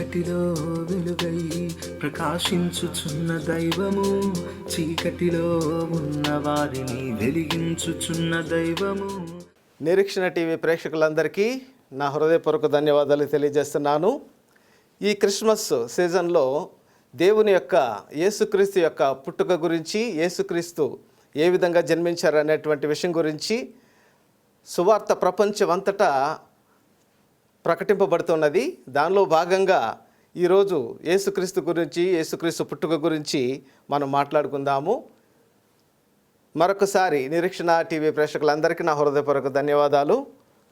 చీకటిలో వెలుగై ప్రకాశించుచున్న దైవము చీకటిలో ఉన్న వారిని వెలిగించుచున్న దైవము. నిరీక్షణ టీవీ ప్రేక్షకులందరికీ నా హృదయపూర్వక ధన్యవాదాలు తెలియజేస్తున్నాను. ఈ క్రిస్మస్ సీజన్లో దేవుని యొక్క యేసుక్రీస్తు యొక్క పుట్టుక గురించి యేసుక్రీస్తు ఏ విధంగా జన్మించారు అనేటువంటి విషయం గురించి సువార్త ప్రపంచమంతటా ప్రకటింపబడుతున్నది. దానిలో భాగంగా ఈరోజు యేసుక్రీస్తు గురించి యేసుక్రీస్తు పుట్టుక గురించి మనం మాట్లాడుకుందాము. మరొకసారి నిరీక్షణ టీవీ ప్రేక్షకులందరికీ నా హృదయపూర్వక ధన్యవాదాలు.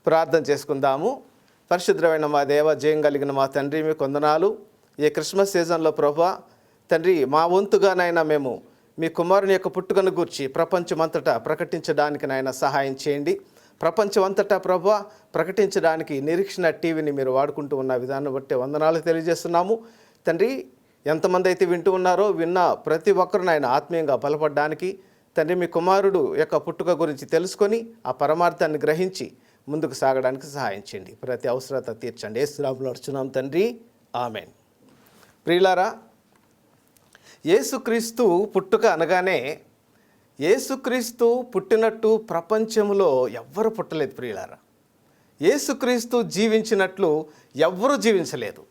ప్రార్థన చేసుకుందాము. పరిశుద్రమైన మా దేవ జయం కలిగిన మా తండ్రి మీ కొందనాలు. ఈ క్రిస్మస్ సీజన్లో ప్రభా తండ్రి మా వంతుగానైనా మేము మీ కుమారుని యొక్క పుట్టుకను గూర్చి ప్రపంచమంతటా ప్రకటించడానికి నాయన సహాయం చేయండి. ప్రపంచమంతటా ప్రభు ప్రకటించడానికి నిరీక్షణ టీవీని మీరు వాడుకుంటూ ఉన్న విధానం బట్టి వందనాలు తెలియజేస్తున్నాము. తండ్రి ఎంతమంది అయితే వింటూ ఉన్నారో విన్న ప్రతి ఒక్కరిని ఆయన ఆత్మీయంగా బలపడడానికి తండ్రి మీ కుమారుడు యొక్క పుట్టుక గురించి తెలుసుకొని ఆ పరమార్థాన్ని గ్రహించి ముందుకు సాగడానికి సహాయం చేయండి. ప్రతి అవసరత తీర్చండి. ఏ శ్రాపులు అర్చున్నాం తండ్రి. ఆమెన్. ప్రియులారా యేసుక్రీస్తు పుట్టుక అనగానే యేసుక్రీస్తు పుట్టినట్టు ప్రపంచంలో ఎవ్వరు పుట్టలేదు ప్రియులారా. యేసుక్రీస్తు జీవించినట్లు ఎవ్వరూ జీవించలేదు.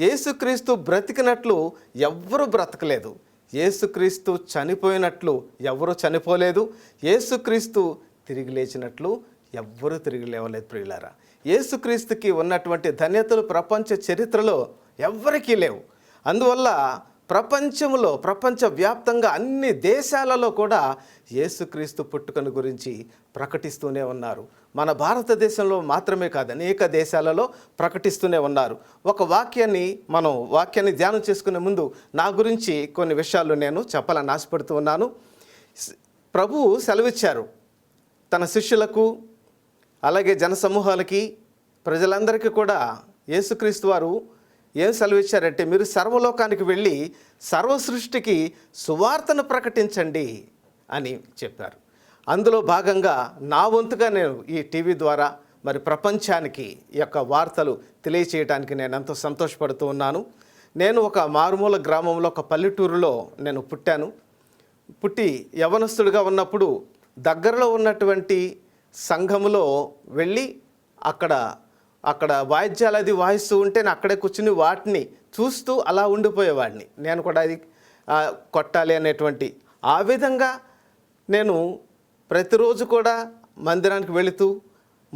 యేసుక్రీస్తు బ్రతికినట్లు ఎవ్వరూ బ్రతకలేదు. యేసుక్రీస్తు చనిపోయినట్లు ఎవరు చనిపోలేదు. యేసుక్రీస్తు తిరిగి లేచినట్లు ఎవ్వరూ తిరిగి లేవలేదు ప్రియులారా. యేసుక్రీస్తుకి ఉన్నటువంటి ధన్యతలు ప్రపంచ చరిత్రలో ఎవ్వరికీ లేవు. అందువల్ల ప్రపంచంలో ప్రపంచవ్యాప్తంగా అన్ని దేశాలలో కూడా యేసుక్రీస్తు పుట్టుకను గురించి ప్రకటిస్తూనే ఉన్నారు. మన భారతదేశంలో మాత్రమే కాదు అనేక దేశాలలో ప్రకటిస్తూనే ఉన్నారు. ఒక వాక్యాన్ని మనం వాక్యాన్ని ధ్యానం చేసుకునే ముందు నా గురించి కొన్ని విషయాలు నేను చెప్పాలని ఆశపడుతూ ఉన్నాను. ప్రభువు సెలవిచ్చారు. తన శిష్యులకు అలాగే జనసమూహాలకి ప్రజలందరికీ కూడా యేసుక్రీస్తు వారు ఏం సెలవిచ్చారంటే మీరు సర్వలోకానికి వెళ్ళి సర్వ సృష్టికి సువార్తను ప్రకటించండి అని చెప్పారు. అందులో భాగంగా నా వంతుగా నేను ఈ టీవీ ద్వారా మరి ప్రపంచానికి ఈ యొక్క వార్తలు తెలియచేయడానికి నేను ఎంతో సంతోషపడుతూ ఉన్నాను. నేను ఒక మారుమూల గ్రామంలో ఒక పల్లెటూరులో నేను పుట్టాను. పుట్టి యవనస్తుడిగా ఉన్నప్పుడు దగ్గరలో ఉన్నటువంటి సంఘములో వెళ్ళి అక్కడ అక్కడ వాయిద్యాలు అది వాయిస్తూ ఉంటే నేను అక్కడే కూర్చుని వాటిని చూస్తూ అలా ఉండిపోయేవాడిని. నేను కూడా అది కొట్టాలి అనేటువంటి ఆ విధంగా నేను ప్రతిరోజు కూడా మందిరానికి వెళుతూ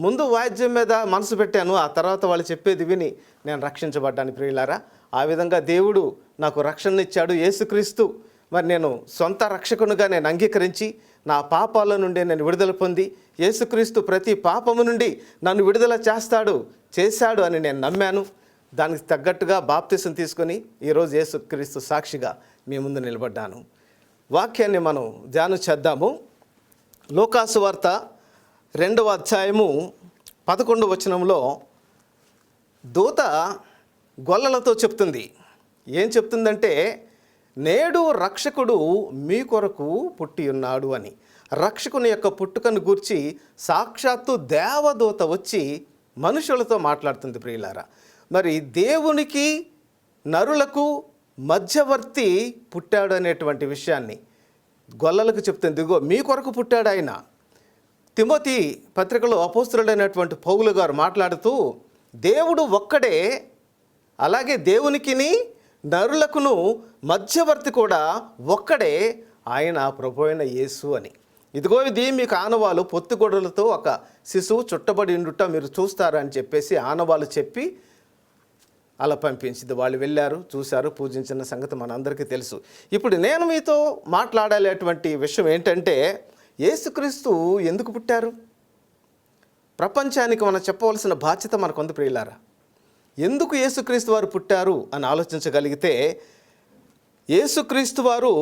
ముందు వాయిద్యం మీద మనసు పెట్టాను. ఆ తర్వాత వాళ్ళు చెప్పేది విని నేను రక్షించబడ్డాను ప్రియులారా. ఆ విధంగా దేవుడు నాకు రక్షణ ఇచ్చాడు. యేసుక్రీస్తు మరి నేను సొంత రక్షకునిగా నేను అంగీకరించి నా పాపాల నుండి నేను విడుదల పొంది యేసుక్రీస్తు ప్రతి పాపము నుండి నన్ను విడుదల చేస్తాడు. చేశాడు అని నేను నమ్మాను. దానికి తగ్గట్టుగా బాప్తిసం తీసుకొని ఈరోజు యేసుక్రీస్తు సాక్షిగా మీ ముందు నిలబడ్డాను. వాక్యాన్ని మనం ధ్యానం చేద్దాము. లోకాసు వార్త రెండవ అధ్యాయము పదకొండు వచనంలో దూత గొల్లలతో చెప్తుంది. ఏం చెప్తుందంటే నేడు రక్షకుడు మీ కొరకు పుట్టి ఉన్నాడు అని. రక్షకుని యొక్క పుట్టుకను గూర్చి సాక్షాత్తు దేవదూత వచ్చి మనుషులతో మాట్లాడుతుంది ప్రియులారా. మరి దేవునికి నరులకు మధ్యవర్తి పుట్టాడు అనేటువంటి విషయాన్ని గొల్లలకు చెప్తుంది. ఇదిగో మీ కొరకు పుట్టాడు ఆయన. తిమోతి పత్రికలో అపోస్తుడైనటువంటి పౌలు గారు మాట్లాడుతూ దేవుడు ఒక్కడే అలాగే దేవునికిని నరులకును మధ్యవర్తి కూడా ఒక్కడే ఆయన ప్రభు అయిన యేసు అని. ఇదిగో ఇది మీకు ఆనవాలు పొత్తిగొడలతో ఒక శిశువు చుట్టబడి ఉండుట మీరు చూస్తారు అని చెప్పేసి ఆనవాలు చెప్పి అలా పంపించింది. వాళ్ళు వెళ్ళారు చూశారు పూజించిన సంగతి మనందరికీ తెలుసు. ఇప్పుడు నేను మీతో మాట్లాడాలేటువంటి విషయం ఏంటంటే యేసుక్రీస్తు ఎందుకు పుట్టారు? ప్రపంచానికి మనం చెప్పవలసిన బాధ్యత మనకుంది ప్రియులారా. ఎందుకు యేసుక్రీస్తు వారు పుట్టారు అని ఆలోచించగలిగితే యేసుక్రీస్తు వారు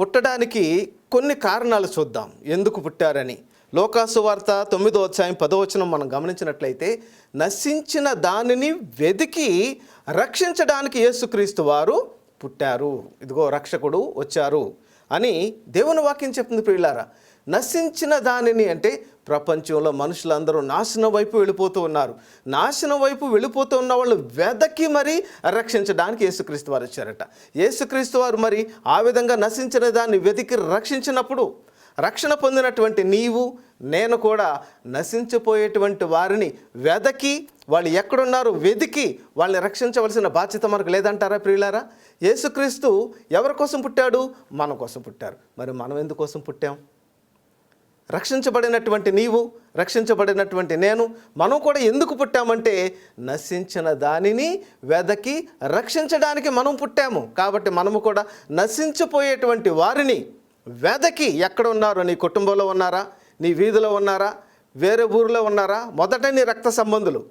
పుట్టడానికి కొన్ని కారణాలు చూద్దాం. ఎందుకు పుట్టారని? లోకాసు వార్త తొమ్మిదో అధ్యాయం పదవచనం మనం గమనించినట్లయితే నశించిన దానిని వెతికి రక్షించడానికి యేసుక్రీస్తు వారు పుట్టారు. ఇదిగో రక్షకుడు వచ్చారు అని దేవుని వాక్యం చెప్తుంది ప్రియులారా. నశించిన దానిని అంటే ప్రపంచంలో మనుషులందరూ నాశనం వైపు వెళ్ళిపోతూ ఉన్నారు. నాశనం వైపు వెళ్ళిపోతూ ఉన్న వాళ్ళు వెదకి మరి రక్షించడానికి యేసుక్రీస్తు వారు వచ్చారట. యేసుక్రీస్తు వారు మరి ఆ విధంగా నశించిన దాన్ని వెతికి రక్షించినప్పుడు రక్షణ పొందినటువంటి నీవు నేను కూడా నశించిపోయేటువంటి వారిని వెదకి వాళ్ళు ఎక్కడున్నారో వెతికి వాళ్ళని రక్షించవలసిన బాధ్యత మనకు లేదంటారా ప్రియులారా? యేసుక్రీస్తు ఎవరి కోసం పుట్టాడు? మన కోసం పుట్టారు. మరి మనం ఎందుకోసం పుట్టాం? రక్షించబడినటువంటి నీవు రక్షించబడినటువంటి నేను మనం కూడా ఎందుకు పుట్టామంటే నశించిన దానిని వెదకి రక్షించడానికి మనం పుట్టాము. కాబట్టి మనము కూడా నశించిపోయేటువంటి వారిని వెదకి ఎక్కడ ఉన్నారు? నీ కుటుంబంలో ఉన్నారా? నీ వీధిలో ఉన్నారా? వేరే ఊరిలో ఉన్నారా? మొదట నీ రక్త సంబంధులు.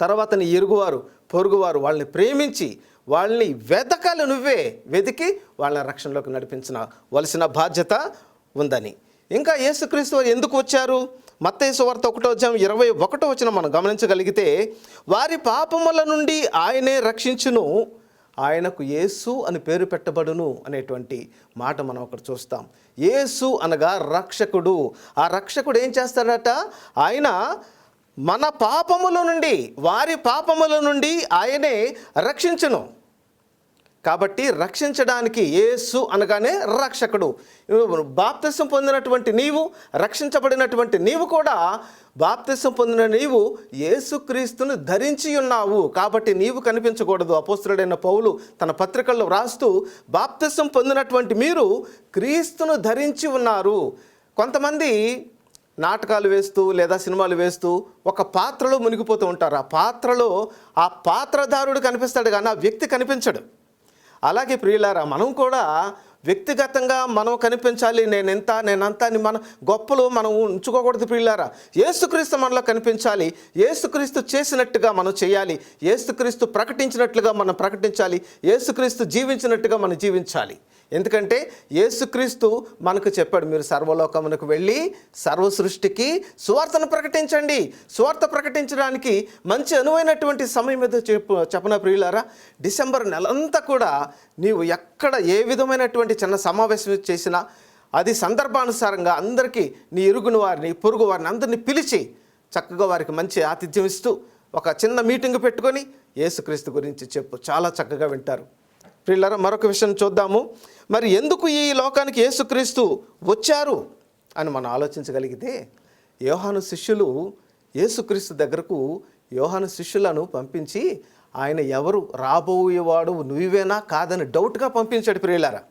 తర్వాత నీ ఇరుగువారు పొరుగువారు వాళ్ళని ప్రేమించి వాళ్ళని వెతకాలి నువ్వే. వెతికి వాళ్ళని రక్షణలోకి నడిపించిన వలసిన బాధ్యత ఉందని. ఇంకా యేసుక్రీస్తు వారు ఎందుకు వచ్చారు? మత్తయి వార్త ఒకటో అధ్యాయం ఇరవై ఒకటో వచ్చిన మనం గమనించగలిగితే వారి పాపముల నుండి ఆయనే రక్షించును ఆయనకు యేసు అని పేరు పెట్టబడును అనేటువంటి మాట మనం అక్కడ చూస్తాం. యేసు అనగా రక్షకుడు. ఆ రక్షకుడు ఏం చేస్తాడట? ఆయన మన పాపముల నుండి వారి పాపముల నుండి ఆయనే రక్షించును. కాబట్టి రక్షించడానికి యేసు అనగానే రక్షకుడు. బాప్తిసం పొందినటువంటి నీవు రక్షించబడినటువంటి నీవు కూడా బాప్తిసం పొందిన నీవు యేసుక్రీస్తును ధరించి ఉన్నావు. కాబట్టి నీవు కనిపించకూడదు. అపోస్తుడైన పౌలు తన పత్రికల్లో వ్రాస్తూ బాప్తిసం పొందినటువంటి మీరు క్రీస్తును ధరించి ఉన్నారు. కొంతమంది నాటకాలు వేస్తూ లేదా సినిమాలు వేస్తూ ఒక పాత్రలో మునిగిపోతూ ఉంటారు. ఆ పాత్రలో ఆ పాత్రధారుడు కనిపిస్తాడు కానీ ఆ వ్యక్తి కనిపించడు. అలాగే ప్రియులారా మనం కూడా వ్యక్తిగతంగా మనం కనిపించాలి. నేను ఎంత నేనంత అని మన గొప్పలు మనం ఉంచుకోకూడదు ప్రియులారా. ఏసుక్రీస్తు మనలో కనిపించాలి. ఏసుక్రీస్తు చేసినట్టుగా మనం చేయాలి. ఏసుక్రీస్తు ప్రకటించినట్లుగా మనం ప్రకటించాలి. ఏసుక్రీస్తు జీవించినట్టుగా మనం జీవించాలి. ఎందుకంటే యేసుక్రీస్తు మనకు చెప్పాడు మీరు సర్వలోకమునకు వెళ్ళి సర్వ సృష్టికి సువార్తను ప్రకటించండి. సువార్త ప్రకటించడానికి మంచి అనువైనటువంటి సమయం ఏదో చెప్పు చెప్పన ప్రియులారా? డిసెంబర్ నెలంతా కూడా నీవు ఎక్కడ ఏ విధమైనటువంటి చిన్న సమావేశం చేసినా అది సందర్భానుసారంగా అందరికీ నీ ఇరుగుని వారిని పొరుగు వారిని అందరినీ పిలిచి చక్కగా వారికి మంచి ఆతిథ్యం ఇస్తూ ఒక చిన్న మీటింగ్ పెట్టుకొని యేసుక్రీస్తు గురించి చెప్పు. చాలా చక్కగా వింటారు. ప్రిల్లరా మరొక విషయం చూద్దాము. మరి ఎందుకు ఈ లోకానికి యేసుక్రీస్తు వచ్చారు అని మనం ఆలోచించగలిగితే యోహాను శిష్యులు యేసుక్రీస్తు దగ్గరకు యోహాను శిష్యులను పంపించి ఆయన ఎవరు? రాబోయేవాడు నువ్వేనా? కాదని డౌట్గా పంపించాడు ప్రియులారా.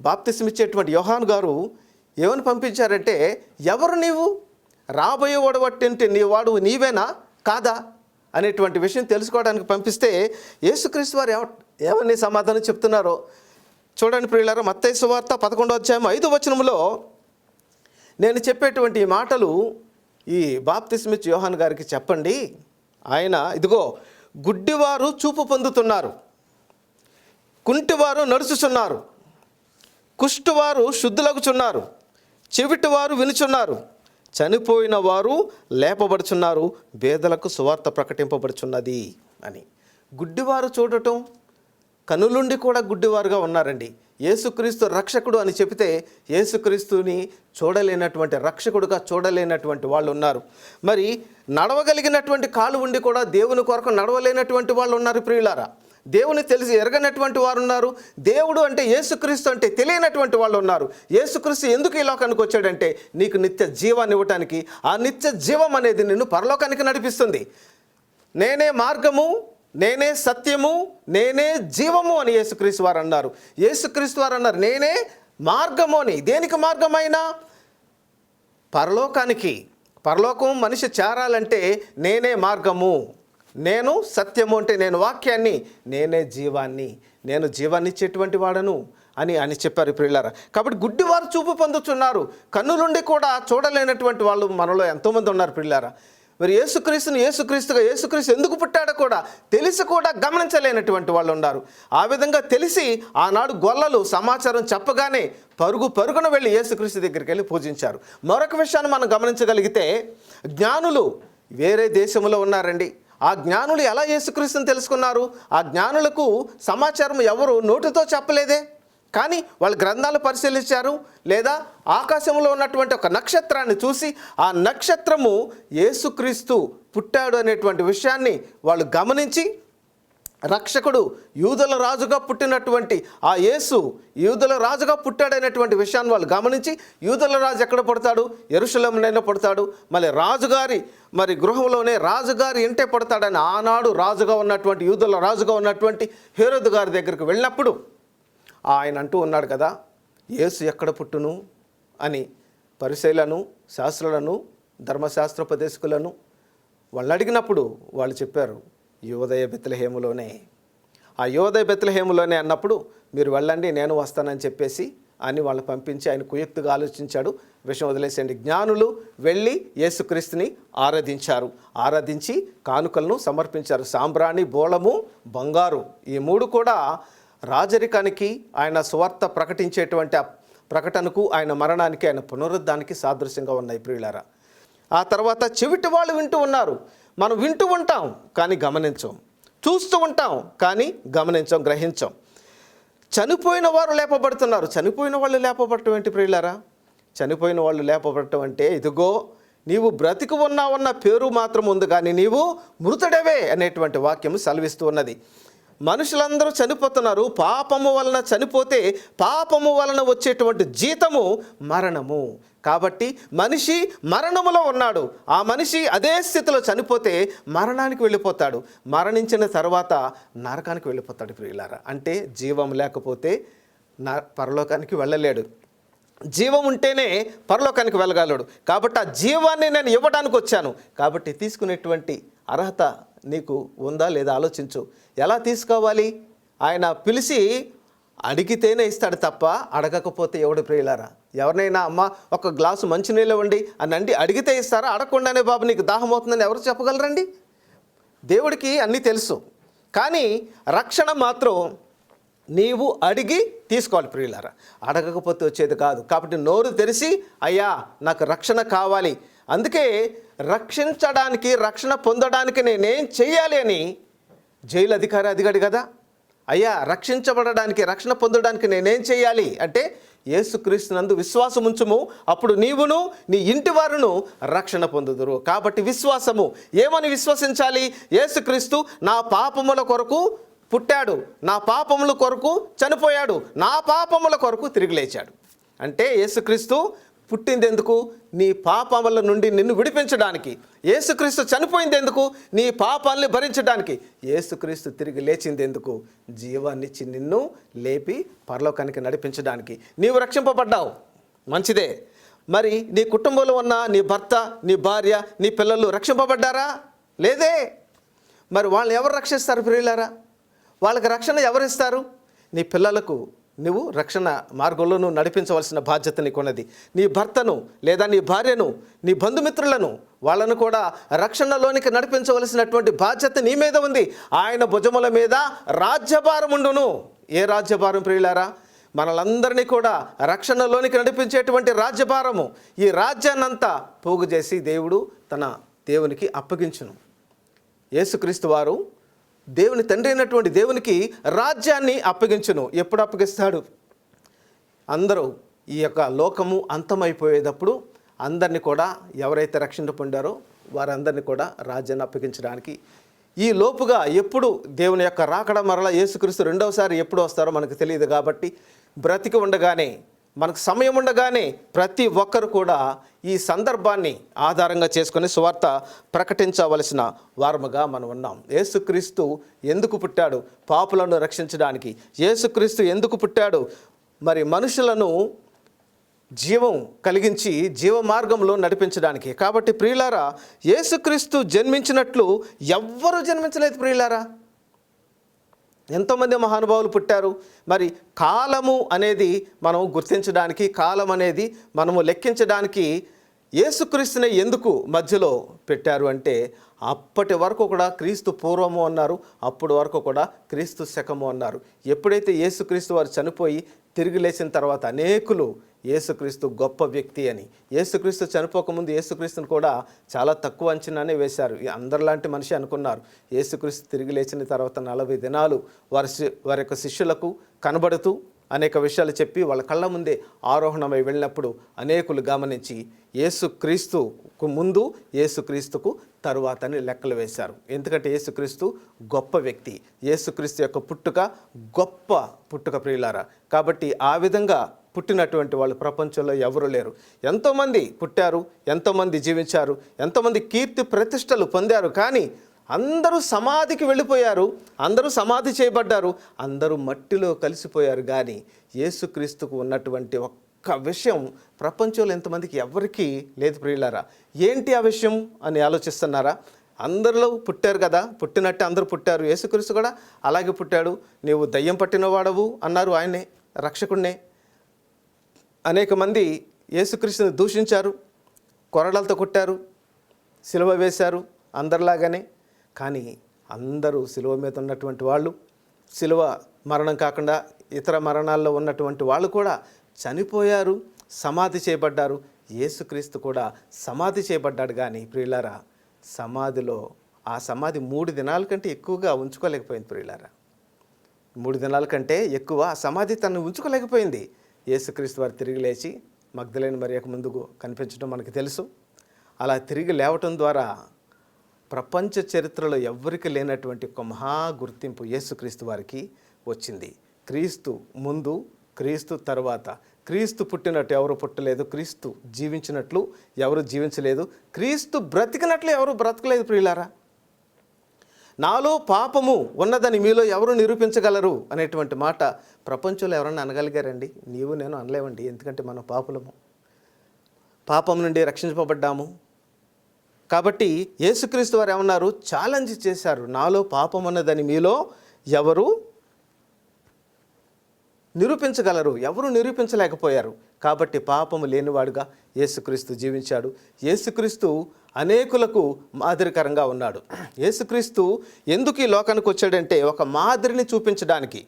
బాప్తిసం ఇచ్చేటువంటి యోహాన్ గారు ఏమని పంపించారంటే ఎవరు నీవు? రాబోయేవాడు వట్టింటే నీ వాడు నీవేనా? కాదా? అనేటువంటి విషయం తెలుసుకోవడానికి పంపిస్తే యేసుక్రీస్తు వారు ఏమని సమాధానం చెప్తున్నారో చూడండి ప్రియులారా మత్తయ్య సువార్త పదకొండో అధ్యాయం ఐదు వచనంలో నేను చెప్పేటువంటి ఈ మాటలు ఈ బాప్తిస్మిత్ యోహాన్ గారికి చెప్పండి. ఆయన ఇదిగో గుడ్డివారు చూపు పొందుతున్నారు. కుంటివారు నడుచుచున్నారు. కుష్టివారు శుద్ధులగుచున్నారు. చెవిటివారు వినుచున్నారు. చనిపోయిన వారు లేపబడుచున్నారు. బేదలకు సువార్త ప్రకటింపబడుచున్నది అని. గుడ్డివారు చూడటం కనులుండి కూడా గుడ్డివారుగా ఉన్నారండి. యేసుక్రీస్తు రక్షకుడు అని చెబితే యేసుక్రీస్తుని చూడలేనటువంటి రక్షకుడుగా చూడలేనటువంటి వాళ్ళు ఉన్నారు. మరి నడవగలిగినటువంటి కాలు ఉండి కూడా దేవుని కొరకు నడవలేనటువంటి వాళ్ళు ఉన్నారు ప్రియులారా. దేవుని తెలిసి ఎరగనటువంటి వారు ఉన్నారు. దేవుడు అంటే యేసుక్రీస్తు అంటే తెలియనటువంటి వాళ్ళు ఉన్నారు. యేసుక్రీస్తు ఎందుకు ఈ లోకానికి వచ్చాడంటే నీకు నిత్య జీవాన్ని ఇవ్వటానికి ఆ నిత్య జీవం అనేది నిన్ను పరలోకానికి నడిపిస్తుంది. నేనే మార్గము నేనే సత్యము నేనే జీవము అని యేసుక్రీస్తు వారు అన్నారు యేసుక్రీస్తు వారు అన్నారు నేనే మార్గము అని. దేనికి మార్గమైనా? పరలోకానికి. పరలోకం మనిషి చేరాలంటే నేనే మార్గము. నేను సత్యము అంటే నేను వాక్యాన్ని నేనే జీవాన్ని. నేను జీవాన్ని ఇచ్చేటువంటి వాడను అని అని చెప్పారు ప్రియులారా. కాబట్టి గుడ్డివారు చూపు పొందుతున్నారు కన్నులుండి కూడా చూడలేనటువంటి వాళ్ళు మనలో ఎంతోమంది ఉన్నారు ప్రియులారా. మరి యేసుక్రీస్తుని యేసుక్రీస్తుగా యేసుక్రీస్తు ఎందుకు పుట్టాడో కూడా తెలిసి కూడా గమనించలేనటువంటి వాళ్ళు ఉన్నారు. ఆ విధంగా తెలిసి ఆనాడు గొల్లలు సమాచారం చెప్పగానే పరుగు పరుగున వెళ్ళి యేసుక్రీస్తు దగ్గరికి వెళ్ళి పూజించారు. మరొక విషయాన్ని మనం గమనించగలిగితే జ్ఞానులు వేరే దేశంలో ఉన్నారండి. ఆ జ్ఞానులు ఎలా యేసుక్రీస్తుని తెలుసుకున్నారు? ఆ జ్ఞానులకు సమాచారం ఎవరు నోటితో చెప్పలేదే? కానీ వాళ్ళు గ్రంథాలు పరిశీలించారు లేదా ఆకాశంలో ఉన్నటువంటి ఒక నక్షత్రాన్ని చూసి ఆ నక్షత్రము యేసుక్రీస్తు పుట్టాడు అనేటువంటి విషయాన్ని వాళ్ళు గమనించి రక్షకుడు యూదుల రాజుగా పుట్టినటువంటి ఆ యేసు యూదుల రాజుగా పుట్టాడనేటువంటి విషయాన్ని వాళ్ళు గమనించి యూదుల రాజు ఎక్కడ పడతాడు? ఎరుషలంలోనే పుడతాడు. మళ్ళీ రాజుగారి మరి గృహంలోనే రాజుగారి ఇంటే పడతాడని ఆనాడు రాజుగా ఉన్నటువంటి యూదుల రాజుగా ఉన్నటువంటి హేరోదు గారి దగ్గరికి వెళ్ళినప్పుడు ఆయన అంటూ ఉన్నాడు కదా యేసు ఎక్కడ పుట్టును? అని పరిశైలను శాస్త్రులను ధర్మశాస్త్రోపదేశకులను వాళ్ళు అడిగినప్పుడు వాళ్ళు చెప్పారు యోదయ బెత్తలహేములోనే ఆ యోదయ బెత్తలహేములోనే అన్నప్పుడు మీరు వెళ్ళండి నేను వస్తానని చెప్పేసి అని వాళ్ళు పంపించి ఆయన కుయుక్తిగా ఆలోచించాడు. విషయం వదిలేసేయండి. జ్ఞానులు వెళ్ళి యేసుక్రీస్తుని ఆరాధించారు. ఆరాధించి కానుకలను సమర్పించారు. సాంబ్రాణి బోళము బంగారు ఈ మూడు కూడా రాజరికానికి ఆయన సువార్త ప్రకటించేటువంటి ప్రకటనకు ఆయన మరణానికి ఆయన పునరుద్ధానికి సాదృశ్యంగా ఉన్నాయి ప్రియులారా. ఆ తర్వాత చెవిటి వాళ్ళు వింటూ ఉన్నారు. మనం వింటూ ఉంటాం కానీ గమనించం. చూస్తూ ఉంటాం కానీ గమనించం గ్రహించం. చనిపోయిన వారు లేపబడుతున్నారు. చనిపోయిన వాళ్ళు లేపబడటం ఏంటి ప్రియులారా? చనిపోయిన వాళ్ళు లేపబడటం అంటే ఇదిగో నీవు బ్రతికి ఉన్నావన్న పేరు మాత్రం ఉంది కానీ నీవు మృతుడవే అనేటువంటి వాక్యం సెలవిస్తూ ఉన్నది. మనుషులందరూ చనిపోతున్నారు. పాపము వలన చనిపోతే పాపము వలన వచ్చేటువంటి జీతము మరణము. కాబట్టి మనిషి మరణములో ఉన్నాడు. ఆ మనిషి అదే స్థితిలో చనిపోతే మరణానికి వెళ్ళిపోతాడు. మరణించిన తర్వాత నరకానికి వెళ్ళిపోతాడు ప్రియులారా. అంటే జీవం లేకపోతే న పరలోకానికి వెళ్ళలేడు. జీవం ఉంటేనే పరలోకానికి వెళ్ళగలడు. కాబట్టి ఆ జీవాన్ని నేను ఇవ్వడానికి వచ్చాను. కాబట్టి తీసుకునేటువంటి అర్హత నీకు ఉందా లేదా ఆలోచించు. ఎలా తీసుకోవాలి? ఆయన పిలిచి అడిగితేనే ఇస్తాడు తప్ప అడగకపోతే ఎవడు ప్రియులారా? ఎవరినైనా అమ్మ ఒక గ్లాసు మంచినీళ్ళు ఇవ్వండి అని అండి అడిగితే ఇస్తారా? అడగకుండానే బాబు నీకు దాహం అవుతుందని ఎవరు చెప్పగలరండి? దేవుడికి అన్నీ తెలుసు. కానీ రక్షణ మాత్రం నీవు అడిగి తీసుకోవాలి ప్రియులారా. అడగకపోతే వచ్చేది కాదు. కాబట్టి నోరు తెరిచి అయ్యా నాకు రక్షణ కావాలి. అందుకే రక్షించడానికి రక్షణ పొందడానికి నేనేం చేయాలి అని జైలు అధికారి అడిగాడు కదా. అయ్యా రక్షించబడడానికి రక్షణ పొందడానికి నేనేం చేయాలి అంటే యేసుక్రీస్తునందు విశ్వాసం ఉంచుము. అప్పుడు నీవును నీ ఇంటి వారును రక్షణ పొందుదురు. కాబట్టి విశ్వాసము. ఏమని విశ్వసించాలి? యేసుక్రీస్తు నా పాపముల కొరకు పుట్టాడు. నా పాపముల కొరకు చనిపోయాడు. నా పాపముల కొరకు తిరిగి లేచాడు. అంటే యేసుక్రీస్తు పుట్టిందెందుకు? నీ పాపముల నుండి నిన్ను విడిపించడానికి. ఏసుక్రీస్తు చనిపోయిందెందుకు? నీ పాపాలని భరించడానికి. ఏసుక్రీస్తు తిరిగి లేచిందెందుకు? జీవాన్నిచ్చి నిన్ను లేపి పరలోకానికి నడిపించడానికి. నీవు రక్షింపబడ్డావు. మంచిదే. మరి నీ కుటుంబంలో ఉన్న నీ భర్త నీ భార్య నీ పిల్లలు రక్షింపబడ్డారా? లేదే. మరి వాళ్ళని ఎవరు రక్షిస్తారు ప్రియులారా? వాళ్ళకి రక్షణ ఎవరిస్తారు? నీ పిల్లలకు. నువ్వు రక్షణ మార్గంలో నువ్వు నడిపించవలసిన బాధ్యత నీకున్నది. నీ భర్తను లేదా నీ భార్యను నీ బంధుమిత్రులను వాళ్ళను కూడా రక్షణలోనికి నడిపించవలసినటువంటి బాధ్యత నీ మీద ఉంది. ఆయన భుజముల మీద రాజ్యభారం ఉండును. ఏ రాజ్యభారం ప్రియులారా? మనలందరినీ కూడా రక్షణలోనికి నడిపించేటువంటి రాజ్యభారము. ఈ రాజ్యాన్నంతా పోగు చేసి దేవుడు తన దేవునికి అప్పగించును. యేసుక్రీస్తు వారు దేవుని తండ్రి అయినటువంటి దేవునికి రాజ్యాన్ని అప్పగించును. ఎప్పుడు అప్పగిస్తాడు? అందరూ ఈ యొక్క లోకము అంతమైపోయేటప్పుడు అందరిని కూడా ఎవరైతే రక్షణ పొందారో వారందరినీ కూడా రాజ్యాన్ని అప్పగించడానికి ఈ లోపుగా ఎప్పుడు దేవుని యొక్క రాకడ మరల యేసుక్రీస్తు రెండవసారి ఎప్పుడు వస్తారో మనకు తెలియదు కాబట్టి బ్రతికి ఉండగానే మనకు సమయం ఉండగానే ప్రతి ఒక్కరు కూడా ఈ సందర్భాన్ని ఆధారంగా చేసుకొని సువార్త ప్రకటించవలసిన వారముగా మనం ఉన్నాం. యేసుక్రీస్తు ఎందుకు పుట్టాడు? పాపులను రక్షించడానికి. యేసుక్రీస్తు ఎందుకు పుట్టాడు? మరి మనుషులను జీవం కలిగించి జీవ మార్గంలో నడిపించడానికి. కాబట్టి ప్రియులారా యేసుక్రీస్తు జన్మించినట్లు ఎవ్వరూ జన్మించలేదు ప్రియులారా? ఎంతోమంది మహానుభావులు పుట్టారు. మరి కాలము అనేది మనం గుర్తించడానికి కాలం అనేది మనము లెక్కించడానికి యేసుక్రీస్తుని ఎందుకు మధ్యలో పెట్టారు అంటే అప్పటి వరకు కూడా క్రీస్తు పూర్వము అన్నారు అప్పటి వరకు కూడా క్రీస్తు శకము అన్నారు. ఎప్పుడైతే యేసుక్రీస్తు వారు చనిపోయి తిరిగి లేచిన తర్వాత అనేకులు యేసుక్రీస్తు గొప్ప వ్యక్తి అని. యేసుక్రీస్తు చనిపోకముందు యేసుక్రీస్తుని కూడా చాలా తక్కువ అంచనానే వేశారు. అందరిలాంటి మనిషి అనుకున్నారు. యేసుక్రీస్తు తిరిగి లేచిన తర్వాత నలభై దినాలు వారి శి- వారి యొక్క శిష్యులకు కనబడుతూ అనేక విషయాలు చెప్పి వాళ్ళ కళ్ళ ముందే ఆరోహణమై వెళ్ళినప్పుడు అనేకులు గమనించి యేసుక్రీస్తుకు ముందు యేసుక్రీస్తుకు తరువాతని లెక్కలు వేశారు. ఎందుకంటే యేసుక్రీస్తు గొప్ప వ్యక్తి. యేసుక్రీస్తు యొక్క పుట్టుక గొప్ప పుట్టుక ప్రియులారా. కాబట్టి ఆ విధంగా పుట్టినటువంటి వాళ్ళు ప్రపంచంలో ఎవరు లేరు. ఎంతోమంది పుట్టారు ఎంతోమంది జీవించారు ఎంతోమంది కీర్తి ప్రతిష్టలు పొందారు కానీ అందరూ సమాధికి వెళ్ళిపోయారు అందరూ సమాధి చేయబడ్డారు అందరూ మట్టిలో కలిసిపోయారు. కానీ యేసుక్రీస్తుకు ఉన్నటువంటి ఒక్క విషయం ప్రపంచంలో ఎంతమందికి ఎవరికీ లేదు ప్రియులారా. ఏంటి ఆ విషయం అని ఆలోచిస్తున్నారా? అందరిలో పుట్టారు కదా పుట్టినట్టే అందరూ పుట్టారు. యేసుక్రీస్తు కూడా అలాగే పుట్టాడు. నీవు దయ్యం పట్టిన వాడవు అన్నారు ఆయనే రక్షకుడినే. అనేక మంది యేసుక్రీస్తుని దూషించారు కొరడాలతో కొట్టారు సిలువ వేశారు అందరిలాగానే. కానీ అందరూ సిలువ మీద ఉన్నటువంటి వాళ్ళు సిలువ మరణం కాకుండా ఇతర మరణాల్లో ఉన్నటువంటి వాళ్ళు కూడా చనిపోయారు సమాధి చేయబడ్డారు. యేసుక్రీస్తు కూడా సమాధి చేయబడ్డాడు కానీ ప్రియులారా సమాధిలో ఆ సమాధి మూడు దినాల కంటే ఎక్కువగా ఉంచుకోలేకపోయింది ప్రియులారా. మూడు దినాల కంటే ఎక్కువ ఆ సమాధి తను ఉంచుకోలేకపోయింది. యేసుక్రీస్తు వారు తిరిగి లేచి మగ్ధులైన మరియకు ముందుకు కనిపించడం మనకు తెలుసు. అలా తిరిగి లేవటం ద్వారా ప్రపంచ చరిత్రలో ఎవ్వరికి లేనటువంటి ఒక మహా గుర్తింపు యేసుక్రీస్తు వారికి వచ్చింది. క్రీస్తు ముందు క్రీస్తు తర్వాత. క్రీస్తు పుట్టినట్టు ఎవరు పుట్టలేదు క్రీస్తు జీవించినట్లు ఎవరు జీవించలేదు క్రీస్తు బ్రతికినట్లు ఎవరు బ్రతకలేదు ప్రియులారా. నాలో పాపము ఉన్నదని మీలో ఎవరు నిరూపించగలరు? అనేటువంటి మాట ప్రపంచంలో ఎవరన్నా అనగలిగారండి? నీవు నేను అనలేమండి ఎందుకంటే మనం పాపులము. పాపం నుండి రక్షించబడ్డాము. కాబట్టి యేసుక్రీస్తు వారు ఏమన్నారు? ఛాలెంజ్ చేశారు. నాలో పాపం ఉన్నదని మీలో ఎవరు నిరూపించగలరు? ఎవరు నిరూపించలేకపోయారు? కాబట్టి పాపము లేనివాడుగా యేసుక్రీస్తు జీవించాడు. యేసుక్రీస్తు అనేకులకు మాదిరికరంగా ఉన్నాడు. యేసుక్రీస్తు ఎందుకు ఈ లోకానికి వచ్చాడంటే ఒక మాదిరిని చూపించడానికి.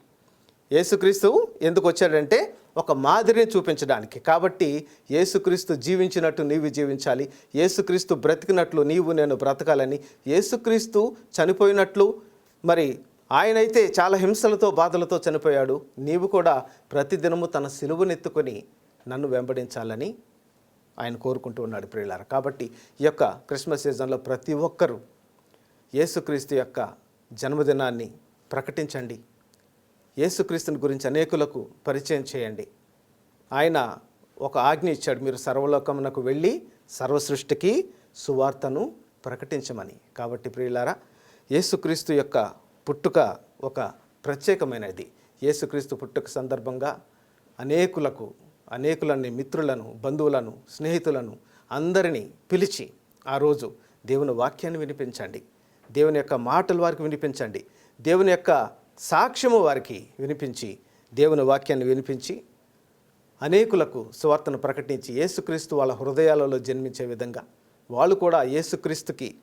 యేసుక్రీస్తు ఎందుకు వచ్చాడంటే ఒక మాదిరిని చూపించడానికి. కాబట్టి యేసుక్రీస్తు జీవించినట్టు నీవు జీవించాలి. యేసుక్రీస్తు బ్రతికినట్లు నీవు నేను బ్రతకాలని. యేసుక్రీస్తు చనిపోయినట్లు మరి ఆయనైతే చాలా హింసలతో బాధలతో చనిపోయాడు. నీవు కూడా ప్రతిదినము తన సిలువనెత్తుకొని నన్ను వెంబడించాలని ఆయన కోరుకుంటూ ఉన్నాడు ప్రియులారా. కాబట్టి ఈ యొక్క క్రిస్మస్ సీజన్లో ప్రతి ఒక్కరూ యేసుక్రీస్తు యొక్క జన్మదినాన్ని ప్రకటించండి. యేసుక్రీస్తుని గురించి అనేకులకు పరిచయం చేయండి. ఆయన ఒక ఆజ్ఞ ఇచ్చాడు మీరు సర్వలోకమునకు వెళ్ళి సర్వసృష్టికి సువార్తను ప్రకటించమని. కాబట్టి ప్రియులారా యేసుక్రీస్తు యొక్క పుట్టుక ఒక ప్రత్యేకమైనది. యేసుక్రీస్తు పుట్టుక సందర్భంగా అనేకులకు అనేకులని మిత్రులను బంధువులను స్నేహితులను అందరినీ పిలిచి ఆ రోజు దేవుని వాక్యాన్ని వినిపించండి. దేవుని యొక్క మాటలు వారికి వినిపించండి. దేవుని యొక్క సాక్ష్యము వారికి వినిపించి దేవుని వాక్యాన్ని వినిపించి అనేకులకు సువార్తను ప్రకటించి యేసుక్రీస్తు వాళ్ళ హృదయాలలో జన్మించే విధంగా వాళ్ళు కూడా యేసుక్రీస్తుకి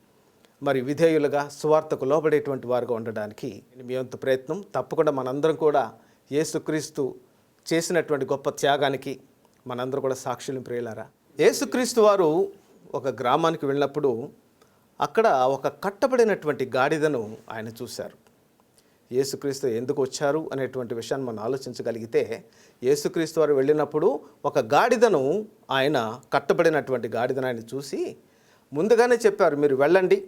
మరి విధేయులుగా సువార్తకు లోబడేటువంటి వారుగా ఉండడానికి మీ వంతు ప్రయత్నం తప్పకుండా మనందరం కూడా యేసుక్రీస్తు చేసినటువంటి గొప్ప త్యాగానికి మనందరూ కూడా సాక్షులు ప్రియులారా. యేసుక్రీస్తు వారు ఒక గ్రామానికి వెళ్ళినప్పుడు అక్కడ ఒక కట్టబడినటువంటి గాడిదను ఆయన చూశారు. యేసుక్రీస్తు ఎందుకు వచ్చారు అనేటువంటి విషయాన్ని మనం ఆలోచించగలిగితే యేసుక్రీస్తు వారు వెళ్ళినప్పుడు ఒక గాడిదను ఆయన కట్టబడినటువంటి గాడిదను ఆయన చూసి ముందుగానే చెప్పారు మీరు వెళ్ళండి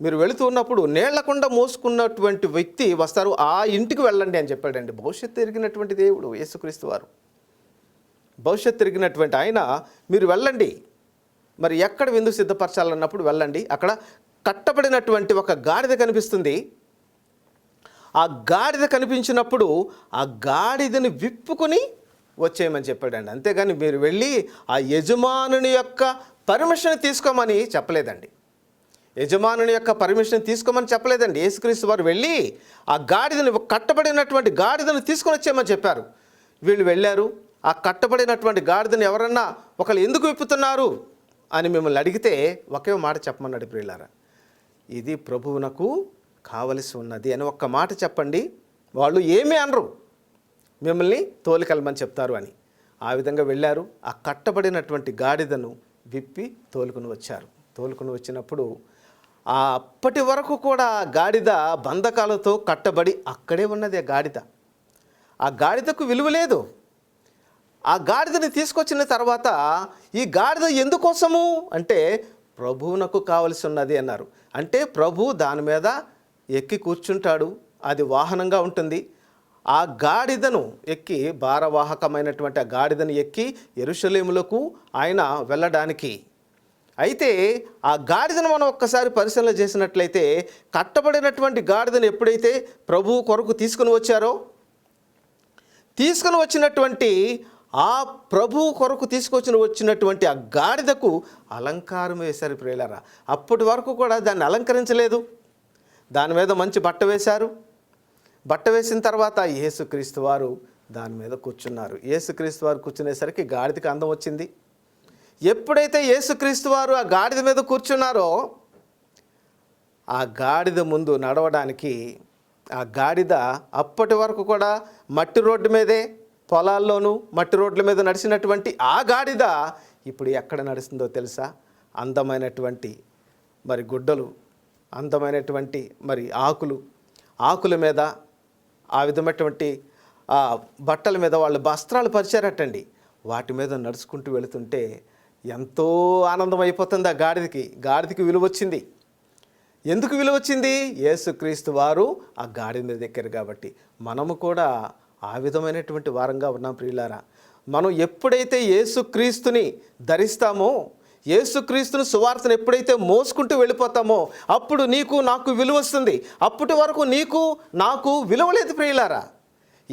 మీరు వెళుతూ ఉన్నప్పుడు నీళ్ళకుండా మోసుకున్నటువంటి వ్యక్తి వస్తారు ఆ ఇంటికి వెళ్ళండి అని చెప్పాడండి. భవిష్యత్తు ఎరిగినటువంటి దేవుడు యేసుక్రీస్తు వారు. భవిష్యత్తు ఎరిగినటువంటి ఆయన మీరు వెళ్ళండి. మరి ఎక్కడ విందు సిద్ధపరచాలన్నప్పుడు వెళ్ళండి. అక్కడ కట్టబడినటువంటి ఒక గాడిద కనిపిస్తుంది. ఆ గాడిద కనిపించినప్పుడు ఆ గాడిదని విప్పుకొని వచ్చేయమని చెప్పాడండి. అంతేగాని మీరు వెళ్ళి ఆ యజమానుని యొక్క పర్మిషన్ తీసుకోమని చెప్పలేదండి. యజమానుని యొక్క పర్మిషన్ తీసుకోమని చెప్పలేదండి. యేసుక్రీస్తు వారు వెళ్ళి ఆ గాడిదని కట్టబడినటువంటి గాడిదను తీసుకొని వచ్చేయమని చెప్పారు. వీళ్ళు వెళ్ళారు. ఆ కట్టబడినటువంటి గాడిదని ఎవరన్నా ఒకళ్ళు ఎందుకు విప్పుతున్నారు అని మిమ్మల్ని అడిగితే ఒకే మాట చెప్పమన్నాడు ప్రియులారా. ఇది ప్రభువునకు కావలసి ఉన్నది అని ఒక్క మాట చెప్పండి. వాళ్ళు ఏమీ అనరు. మిమ్మల్ని తోలుకెళ్ళమని చెప్తారు అని. ఆ విధంగా వెళ్ళారు. ఆ కట్టబడినటువంటి గాడిదను విప్పి తోలుకుని వచ్చారు. తోలుకుని వచ్చినప్పుడు అప్పటి వరకు కూడా గాడిద బంధకాలతో కట్టబడి అక్కడే ఉన్నది ఆ గాడిద. ఆ గాడిదకు విలువ లేదు. ఆ గాడిదని తీసుకొచ్చిన తర్వాత ఈ గాడిద ఎందుకోసము? అంటే ప్రభువునకు కావలసి ఉన్నది అన్నారు. అంటే ప్రభు దాని మీద ఎక్కి కూర్చుంటాడు. అది వాహనంగా ఉంటుంది. ఆ గాడిదను ఎక్కి భారవాహకమైనటువంటి ఆ గాడిదను ఎక్కి ఎరుషలేములకు ఆయన వెళ్ళడానికి అయితే ఆ గాడిదను మనం ఒక్కసారి పరిశీలన చేసినట్లయితే కట్టబడినటువంటి గాడిదను ఎప్పుడైతే ప్రభువు కొరకు తీసుకుని వచ్చారో తీసుకుని వచ్చినటువంటి ఆ ప్రభు కొరకు తీసుకొచ్చిన వచ్చినటువంటి ఆ గాడిదకు అలంకారం వేశారు ప్రియులరా. అప్పటి వరకు కూడా దాన్ని అలంకరించలేదు. దాని మీద మంచి బట్ట వేశారు. బట్ట వేసిన తర్వాత యేసుక్రీస్తు వారు దాని మీద కూర్చున్నారు. యేసుక్రీస్తు వారు కూర్చునేసరికి గాడిదకి అందం వచ్చింది. ఎప్పుడైతే యేసుక్రీస్తు వారు ఆ గాడిద మీద కూర్చున్నారో ఆ గాడిద ముందు నడవడానికి ఆ గాడిద అప్పటి వరకు కూడా మట్టి రోడ్డు మీదే పొలాల్లోనూ మట్టి రోడ్ల మీద నడిచినటువంటి ఆ గాడిద ఇప్పుడు ఎక్కడ నడుస్తుందో తెలుసా? అందమైనటువంటి మరి గుడ్డలు అందమైనటువంటి మరి ఆకులు ఆకుల మీద ఆ విధమైనటువంటి ఆ బట్టల మీద వాళ్ళు వస్త్రాలు పరిచారటండి. వాటి మీద నడుచుకుంటూ వెళుతుంటే ఎంతో ఆనందం అయిపోతుంది ఆ గాడిదకి. గాడిదకి విలువ వచ్చింది ఎందుకు విలువ వచ్చింది యేసుక్రీస్తు వారు ఆ గాడిద దగ్గర కాబట్టి. మనము కూడా ఆ విధమైనటువంటి వారంగా ఉన్నాం ప్రియులారా. మనం ఎప్పుడైతే యేసుక్రీస్తుని ధరిస్తామో యేసుక్రీస్తుని సువార్తను ఎప్పుడైతే మోసుకుంటూ వెళ్ళిపోతామో అప్పుడు నీకు నాకు విలువ వస్తుంది అప్పటి వరకు నీకు నాకు విలువ లేదు ప్రియులారా.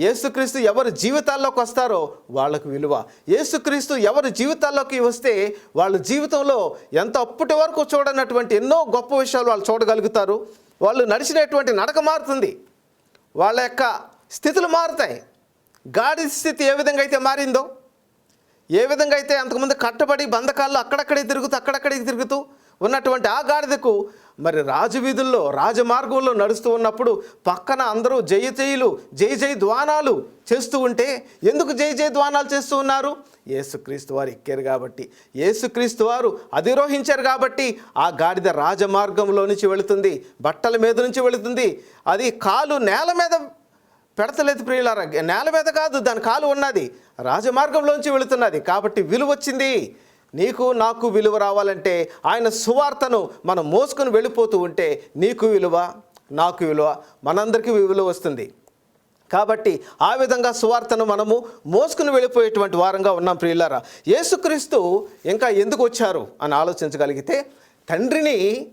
యేసుక్రీస్తు ఎవరి జీవితాల్లోకి వస్తారో వాళ్ళకు విలువ. యేసుక్రీస్తు ఎవరి జీవితాల్లోకి వస్తే వాళ్ళ జీవితంలో ఎంత అప్పటి వరకు చూడనటువంటి ఎన్నో గొప్ప విషయాలు వాళ్ళు చూడగలుగుతారు. వాళ్ళు నడిచినటువంటి నడక మారుతుంది. వాళ్ళ యొక్క స్థితులు మారుతాయి. గాడి స్థితి ఏ విధంగా అయితే మారిందో ఏ విధంగా అయితే అంతకుముందు కట్టబడి బంధకాల్లో అక్కడక్కడే తిరుగుతూ అక్కడక్కడే తిరుగుతూ ఉన్నటువంటి ఆ గాడిదకు మరి రాజవీధుల్లో రాజమార్గంలో నడుస్తూ ఉన్నప్పుడు పక్కన అందరూ జయ జయులు జై జై ద్వానాలు చేస్తూ ఉంటే ఎందుకు జై జై ద్వానాలు చేస్తూ ఉన్నారు? యేసుక్రీస్తు వారు ఎక్కారు కాబట్టి. యేసుక్రీస్తు వారు అధిరోహించారు కాబట్టి ఆ గాడిద రాజమార్గంలో నుంచి వెళుతుంది బట్టల మీద నుంచి వెళుతుంది. అది కాలు నేల మీద పెడతలేదు ప్రియులారా నేల మీద కాదు దాని కాలు ఉన్నది. రాజమార్గంలోంచి వెళుతున్నది. కాబట్టి విలువ వచ్చింది. నీకు నాకు విలువ రావాలంటే ఆయన సువార్తను మనం మోసుకొని వెళ్ళిపోతూ ఉంటే నీకు విలువ నాకు విలువ మనందరికీ విలువ వస్తుంది. కాబట్టి ఆ విధంగా సువార్తను మనము మోసుకుని వెళ్ళిపోయేటువంటి వారంగా ఉన్నాం ప్రియులారా. యేసుక్రీస్తు ఇంకా ఎందుకు వచ్చారు అని ఆలోచించగలిగితే తండ్రిని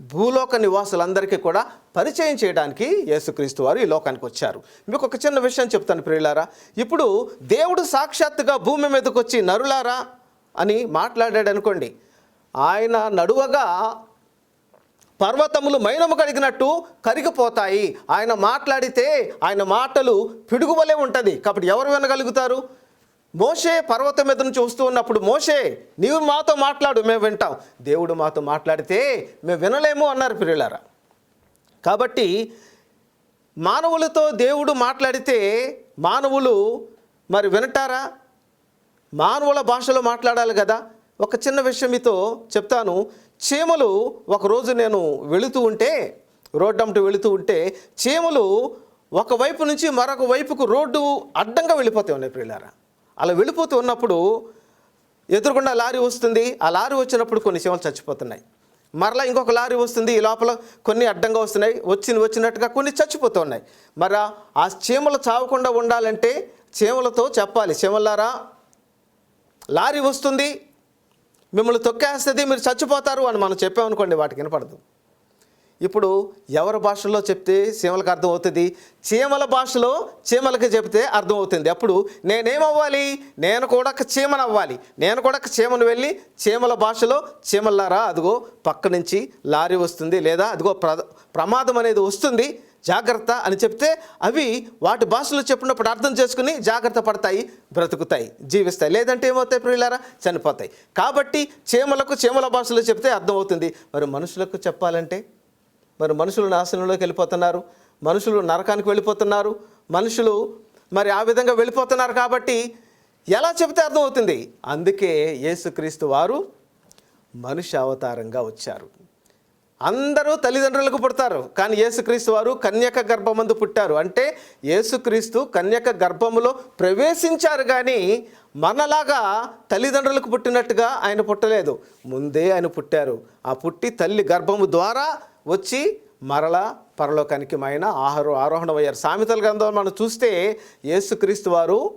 భూలోక నివాసులందరికీ కూడా పరిచయం చేయడానికి యేసుక్రీస్తు వారు ఈ లోకానికి వచ్చారు. మీకు ఒక చిన్న విషయం చెప్తాను ప్రియులారా. ఇప్పుడు దేవుడు సాక్షాత్తుగా భూమి మీదకి వచ్చి నరులారా? అని మాట్లాడాడు అనుకోండి. ఆయన నడువగా పర్వతములు మైనము కడిగినట్టు కరిగిపోతాయి. ఆయన మాట్లాడితే ఆయన మాటలు పిడుగువలే ఉంటుంది. కాబట్టి ఎవరు వినగలుగుతారు? మోషే పర్వతం మీద నుంచి వస్తూ ఉన్నప్పుడు మోషే నీవు మాతో మాట్లాడు మేము వింటాం. దేవుడు మాతో మాట్లాడితే మేము వినలేము అన్నారు పిల్లలారా కాబట్టి మానవులతో దేవుడు మాట్లాడితే మానవులు మరి వినటారా మానవుల భాషలో మాట్లాడాలి కదా. ఒక చిన్న విషయం మీతో చెప్తాను. చీమలు ఒకరోజు నేను వెళుతూ ఉంటే రోడ్డంట వెళుతూ ఉంటే చీమలు ఒక వైపు నుంచి మరొక వైపుకు రోడ్డు అడ్డంగా వెళ్ళిపోతూ ఉన్నాయి ప్రియులారా. అలా వెళ్ళిపోతూ ఉన్నప్పుడు ఎదురుగుండా లారీ వస్తుంది. ఆ లారీ వచ్చినప్పుడు కొన్ని చీమలు చచ్చిపోతున్నాయి. మరలా ఇంకొక లారీ వస్తుంది. ఈ లోపల కొన్ని అడ్డంగా వస్తున్నాయి. వచ్చిన వచ్చినట్టుగా కొన్ని చచ్చిపోతున్నాయి మరి ఆ- ఆ చీమలు చావకుండా ఉండాలంటే చీమలతో చెప్పాలి. చీమలారా లారీ వస్తుంది మిమ్మల్ని తొక్కేస్తుంది మీరు చచ్చిపోతారు అని మనం చెప్పామనుకోండి వాటికి వినపడదు. ఇప్పుడు ఎవరి భాషలో చెప్తే చీమలకు అర్థమవుతుంది చీమల భాషలో చీమలకి చెప్తే అర్థమవుతుంది అప్పుడు నేనేమవ్వాలి? నేను కూడా ఒక చీమను అవ్వాలి నేను కూడా ఒక చీమను వెళ్ళి చీమల భాషలో చీమల్లారా అదిగో పక్క నుంచి లారీ వస్తుంది లేదా అదిగో ప్ర ప్రమాదం అనేది వస్తుంది జాగ్రత్త అని చెప్తే అవి వాటి భాషలో చెప్పినప్పుడు అర్థం చేసుకుని జాగ్రత్త పడతాయి బ్రతుకుతాయి జీవిస్తాయి. లేదంటే ఏమవుతాయి ప్రియులారా? చనిపోతాయి. కాబట్టి చీమలకు చీమల భాషలో చెప్తే అర్థమవుతుంది. మరి మనుషులకు చెప్పాలంటే? మరి మనుషులు నాశనంలోకి వెళ్ళిపోతున్నారు. మనుషులు నరకానికి వెళ్ళిపోతున్నారు. మనుషులు మరి ఆ విధంగా వెళ్ళిపోతున్నారు కాబట్టి ఎలా చెబితే అర్థమవుతుంది? అందుకే యేసుక్రీస్తు వారు మనుష్య అవతారంగా వచ్చారు. అందరూ తల్లిదండ్రులకు పుడతారు. కానీ యేసుక్రీస్తు వారు కన్యక గర్భమందు పుట్టారు. అంటే యేసుక్రీస్తు కన్యక గర్భములో ప్రవేశించారు కానీ మనలాగా తల్లిదండ్రులకు పుట్టినట్టుగా ఆయన పుట్టలేదు. ముందే ఆయన పుట్టారు. ఆ పుట్టి తల్లి గర్భము ద్వారా వచ్చి మరలా పరలోకానికి ఆయన ఆహార ఆరోహణమయ్యారు సామెతల గ్రంథం మనం చూస్తే యేసుక్రీస్తు వారు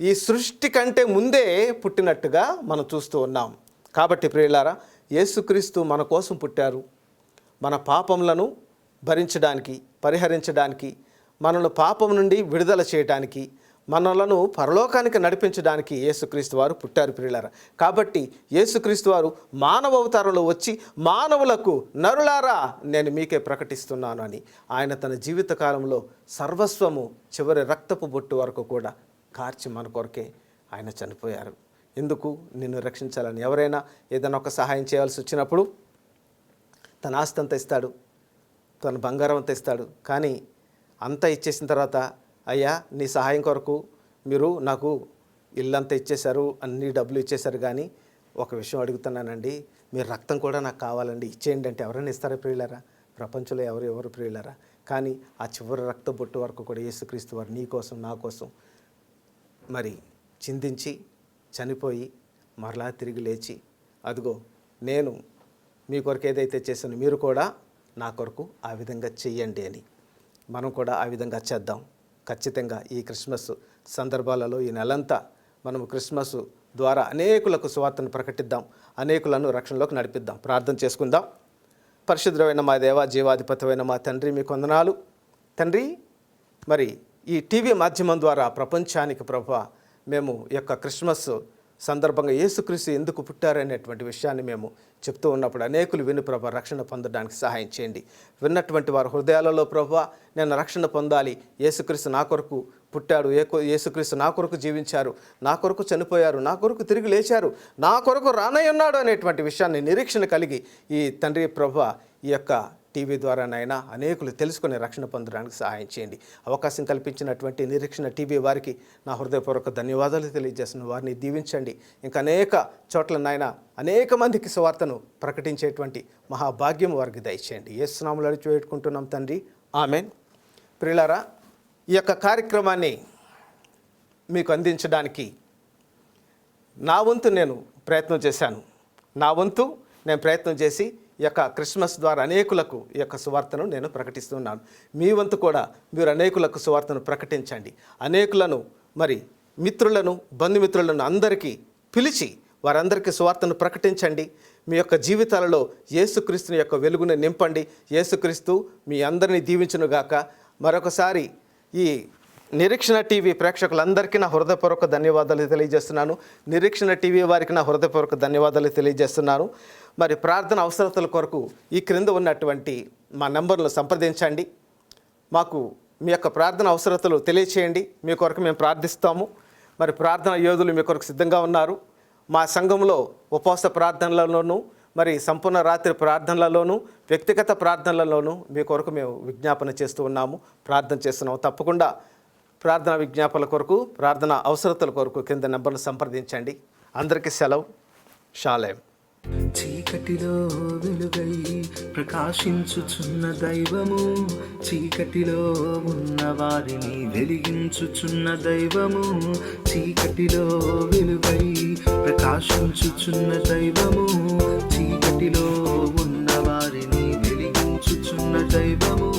ఈ సృష్టి కంటే ముందే పుట్టినట్టుగా మనం చూస్తూ ఉన్నాం. కాబట్టి ప్రియులారా యేసుక్రీస్తు మన కోసం పుట్టారు. మన పాపములను భరించడానికి పరిహరించడానికి మనల్ని పాపం నుండి విడుదల చేయడానికి మనలను పరలోకానికి నడిపించడానికి యేసుక్రీస్తు వారు పుట్టారు ప్రియులారా. కాబట్టి యేసుక్రీస్తు వారు మానవ అవతారంలో వచ్చి మానవులకు నరులారా నేను మీకే ప్రకటిస్తున్నాను అని ఆయన తన జీవిత కాలంలో సర్వస్వము చివరి రక్తపు బొట్టు వరకు కూడా కార్చి మన కొరకే ఆయన చనిపోయారు. ఎందుకు నిన్ను రక్షించాలని? ఎవరైనా ఏదైనా ఒక సహాయం చేయాల్సి వచ్చినప్పుడు తన ఆస్తి అంతా ఇస్తాడు తన బంగారం అంతా ఇస్తాడు. కానీ అంతా ఇచ్చేసిన తర్వాత అయ్యా నీ సహాయం కొరకు మీరు నాకు ఇల్లంతా ఇచ్చేశారు అన్ని డబ్బులు ఇచ్చేశారు. కానీ ఒక విషయం అడుగుతున్నానండి మీరు రక్తం కూడా నాకు కావాలండి. ఇచ్చేయండి అంటే ఎవరైనా ఇస్తారా ప్రియులరా? ప్రపంచంలో ఎవరు ఎవరు ప్రియులరా? కానీ ఆ చివరి రక్త బొట్టు వరకు కూడా యేసుక్రీస్తు వారు నీ కోసం నా కోసం మరి చిందించి చనిపోయి మరలా తిరిగి లేచి అదిగో నేను మీ కొరకు ఏదైతే చేశానో మీరు కూడా నా కొరకు ఆ విధంగా చెయ్యండి అని. మనం కూడా ఆ విధంగా చేద్దాం. ఖచ్చితంగా ఈ క్రిస్మస్ సందర్భాలలో ఈ నెలంతా మనము క్రిస్మస్ ద్వారా అనేకులకు సువార్తను ప్రకటిద్దాం. అనేకులను రక్షణలోకి నడిపిద్దాం. ప్రార్థన చేసుకుందాం. పరిశుద్ధమైన మా దేవ జీవాధిపతమైన మా తండ్రి మీ కొందనాలు తండ్రి మరి ఈ టీవీ మాధ్యమం ద్వారా ప్రపంచానికి ప్రభా మేము ఈ యొక్క క్రిస్మస్ సందర్భంగా యేసుక్రీస్తు ఎందుకు పుట్టారనేటువంటి విషయాన్ని మేము చెప్తూ ఉన్నప్పుడు అనేకులు విని ప్రభా రక్షణ పొందడానికి సహాయం చేయండి. విన్నటువంటి వారి హృదయాలలో ప్రభా నేను రక్షణ పొందాలి. యేసుక్రీస్తు నా కొరకు పుట్టాడు. ఏ యేసుక్రీస్తు నా కొరకు జీవించారు. నా కొరకు చనిపోయారు. నా కొరకు తిరిగి లేచారు. నా కొరకు రానయ్యున్నాడు అనేటువంటి విషయాన్ని నిరీక్షణ కలిగి ఈ తండ్రి ప్రభ ఈ యొక్క టీవీ ద్వారానైనా అనేకులు తెలుసుకుని రక్షణ పొందడానికి సహాయం చేయండి. అవకాశం కల్పించినటువంటి నిరీక్షణ టీవీ వారికి నా హృదయపూర్వక ధన్యవాదాలు తెలియజేసిన వారిని దీవించండి. ఇంకా అనేక చోట్ల నాయన అనేక మందికి సువార్తను ప్రకటించేటువంటి మహాభాగ్యం వారికి దయచేయండి. ఏ స్నాములు అడిచి వేడుకుంటున్నాం తండ్రి. ఆమెన్. ప్రియులారా ఈ యొక్క కార్యక్రమాన్ని మీకు అందించడానికి నా వంతు నేను ప్రయత్నం చేశాను. నా వంతు నేను ప్రయత్నం చేసి ఈ యొక్క క్రిస్మస్ ద్వారా అనేకులకు ఈ యొక్క సువార్తను నేను ప్రకటిస్తున్నాను. మీ వంతు కూడా మీరు అనేకులకు సువార్తను ప్రకటించండి. అనేకులను మరి మిత్రులను బంధుమిత్రులను అందరికీ పిలిచి వారందరికీ సువార్తను ప్రకటించండి. మీ యొక్క జీవితాలలో యేసుక్రీస్తుని యొక్క వెలుగును నింపండి. యేసుక్రీస్తు మీ అందరినీ దీవించునుగాక మరొకసారి ఈ నిరీక్షణ టీవీ ప్రేక్షకులందరికీ నా హృదయపూర్వక ధన్యవాదాలు తెలియజేస్తున్నాను. నిరీక్షణ టీవీ వారికి నా హృదయపూర్వక ధన్యవాదాలు తెలియజేస్తున్నాను. మరి ప్రార్థన అవసరతల కొరకు ఈ క్రింద ఉన్నటువంటి మా నంబర్ను సంప్రదించండి. మాకు మీ యొక్క ప్రార్థన అవసరతలు తెలియచేయండి. మీ కొరకు మేము ప్రార్థిస్తాము. మరి ప్రార్థన యోధులు మీ కొరకు సిద్ధంగా ఉన్నారు. మా సంఘంలో ఉపవాస ప్రార్థనలలోనూ మరి సంపూర్ణ రాత్రి ప్రార్థనలలోనూ వ్యక్తిగత ప్రార్థనలలోనూ మీ కొరకు మేము విజ్ఞాపన చేస్తూ ఉన్నాము. ప్రార్థన చేస్తున్నాము. తప్పకుండా ప్రార్థన విజ్ఞాపనల కొరకు ప్రార్థన అవసరతల కొరకు కింద నెంబర్ను సంప్రదించండి. అందరికీ సెలవు. షాలేం. చీకటిలో వెలుగై ప్రకాశించుచున్న దైవము చీకటిలో ఉన్న వారిని వెలిగించుచున్న దైవము చీకటిలో వెలుగై ప్రకాశించుచున్న దైవము చీకటిలో ఉన్న వారిని వెలిగించుచున్న దైవము.